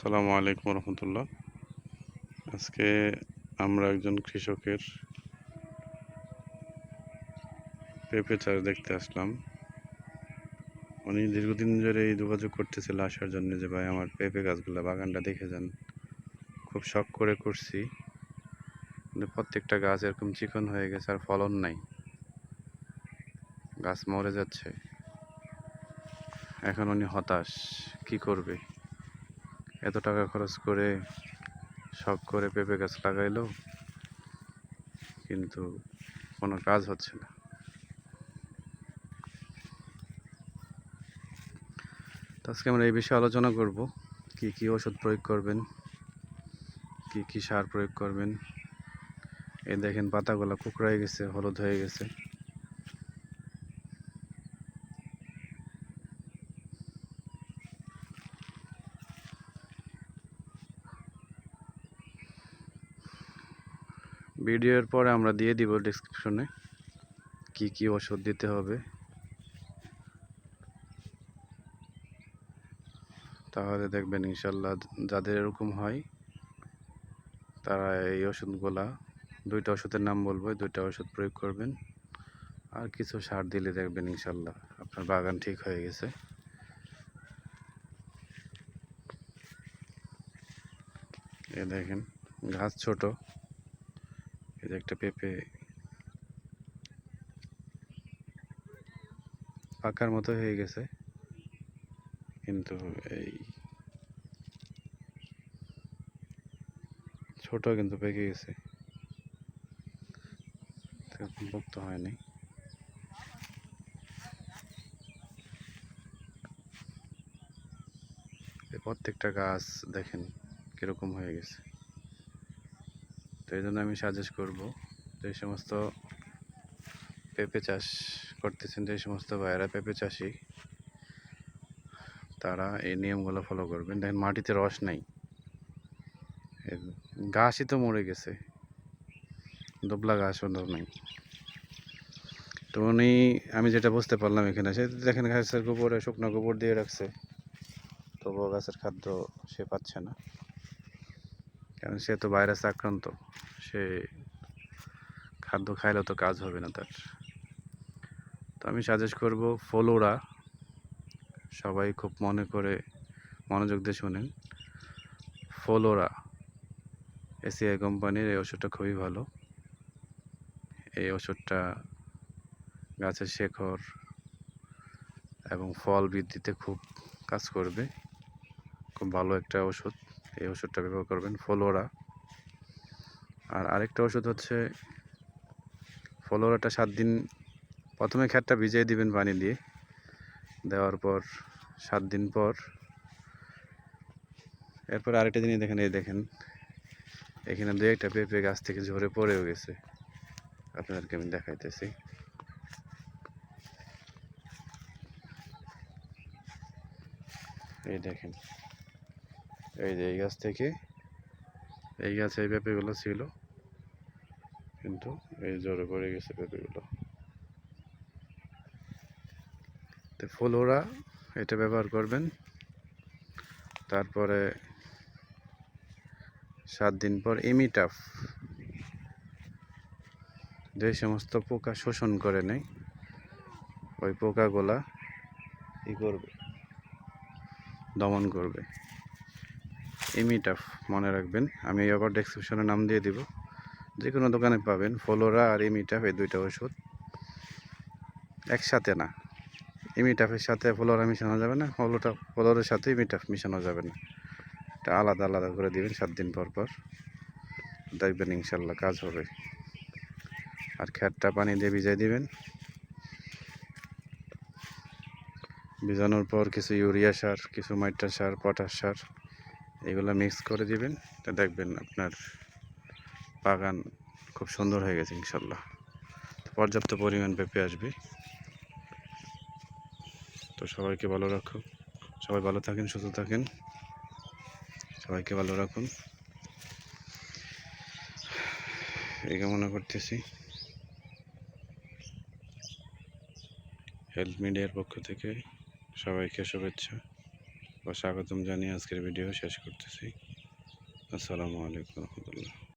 আসসালামু আলাইকুম রহমতুল্লাহ। আজকে আমরা একজন কৃষকের পেঁপে চাষ দেখতে আসলাম। উনি দীর্ঘদিন ধরে এই যোগাযোগ করতেছিল আসার জন্য যে, ভাই, আমার পেঁপে গাছগুলো বাগানটা দেখে যান। খুব শখ করে করছি। কিন্তু প্রত্যেকটা গাছ এরকম চিকন হয়ে গেছে আর ফলন নাই। গাছ মরে যাচ্ছে। এখন উনি হতাশ, কি করবে? এত টাকা খরচ করে শখ করে পেঁপে গাছ লাগাইলো, কিন্তু কোনো কাজ হচ্ছে না। আজকে আমরা এই বিষয়ে আলোচনা করব, কি কি ওষুধ প্রয়োগ করবেন, কি কি সার প্রয়োগ করবেন। এই দেখেন পাতাগুলো কুকড়ায় গেছে, হলুদ হয়ে গেছে। ভিডিওর পরে আমরা দিয়ে দিব ডিসক্রিপশনে কি কি ওষুধ দিতে হবে। তাহলে দেখবেন ইনশাল্লাহ যাদের এরকম হয়, তারা এই ওষুধগুলা, দুইটা ওষুধের নাম বলব দুইটা ওষুধ প্রয়োগ করবেন। আর কিছু সার দিলে দেখবেন ইনশাল্লাহ আপনার বাগান ঠিক হয়ে গেছে। এ দেখেন, গাছ ছোট। যে একটা পেঁপে। পাকার মতো হয়ে গেছে। কিন্তু এই ছোট কিন্তু পেকে গেছে। মুক্ত হয়নি। প্রত্যেকটা গাছ দেখেন কীরকম হয়ে গেছে। তো এই জন্য আমি সাজেস্ট করব যে সমস্ত পেঁপে চাষ করতেছেন, যে সমস্ত ভাইয়েরা পেঁপে চাষি, তারা এই নিয়মগুলো ফলো করবেন। দেখেন মাটিতে রস নাই। গাছই তো মরে গেছে। দোবলা গাছও তো নাই। তো উনি, আমি যেটা বুঝতে পারলাম এখানে, সে দেখেন গাছের গোবরে শুকনো গোবর দিয়ে রাখছে। তবুও গাছের খাদ্য সে পাচ্ছে না। কারণ সে তো ভাইরাস আক্রান্ত। সে খাদ্য খাইলেও তো কাজ হবে না তার। তো আমি সাজেস্ট করব ফলোরা সবাই খুব মনে করে মনোযোগ দিয়ে শোনেন। ফলোরা এসিআই কোম্পানির এই ওষুধটা খুবই ভালো। এই ওষুধটা গাছের শেখর এবং ফল বৃদ্ধিতে খুব কাজ করবে। খুব ভালো একটা ওষুধ। এই ওষুধটা ব্যবহার করবেন ফলোরা আর আরেকটা ওষুধ হচ্ছে ফলোরাটা সাত দিন, প্রথমে খ্যাটটা ভিজিয়ে দিবেন পানি দিয়ে। দেওয়ার পর সাত দিন পর, এরপর আরেকটা জিনিস দেখেন, এই দেখেন, এখানে দু একটা পেঁপে গাছ থেকে ঝরে পড়েও গেছে। আপনাদেরকে আমি দেখাইতেছি। এই দেখেন এই যে এই গাছ থেকে এই গাছে এই পেঁপেগুলো ছিল। কিন্তু এই জ্বরে পড়ে গেছে পেঁপেগুলো। তো ফলোরা এটা ব্যবহার করবেন। তারপরে সাত দিন পর এমিটাফ যে সমস্ত পোকা শোষণ করে নেয়, ওই পোকাগুলা ই করবে, দমন করবে। এমিটাফ মনে রাখবেন। আমি আবার ডেসক্রিপশনে নাম দিয়ে দিব। যে কোনো দোকানে পাবেন ফলোরা আর এমিটাফ এই দুইটা ওষুধ। একসাথে না। ইমিটাফের সাথে ফলোরা মিশানো যাবে না ফলোটা ফলোরের সাথে ইমিটাফ মিশানো যাবে না। এটা আলাদা আলাদা করে দিবেন সাত দিন পর পর। দেখবেন ইনশাল্লাহ কাজ হবে। আর খ্যাটটা পানি দিয়ে ভিজাই দিবেন। ভিজানোর পর কিছু ইউরিয়া সার, কিছু মাইট্রা সার, পটাশ সার এগুলো মিক্স করে দিবেন। তা দেখবেন আপনার বাগান খুব সুন্দর হয়ে গেছে ইনশাল্লাহ। পর্যাপ্ত পরিমাণ পেঁপে আসবে। তো সবাইকে ভালো রাখো সবাই ভালো থাকেন, সুস্থ থাকেন। সবাইকে ভালো রাখুন। এই কামনা করতেছি। হেলথ মিডিয়ার পক্ষ থেকে সবাইকে শুভেচ্ছা। স্বাগতম জানিয়ে আজকের ভিডিও শেষ করতেছি। আসসালামু আলাইকুম রহমতুল্লাহ।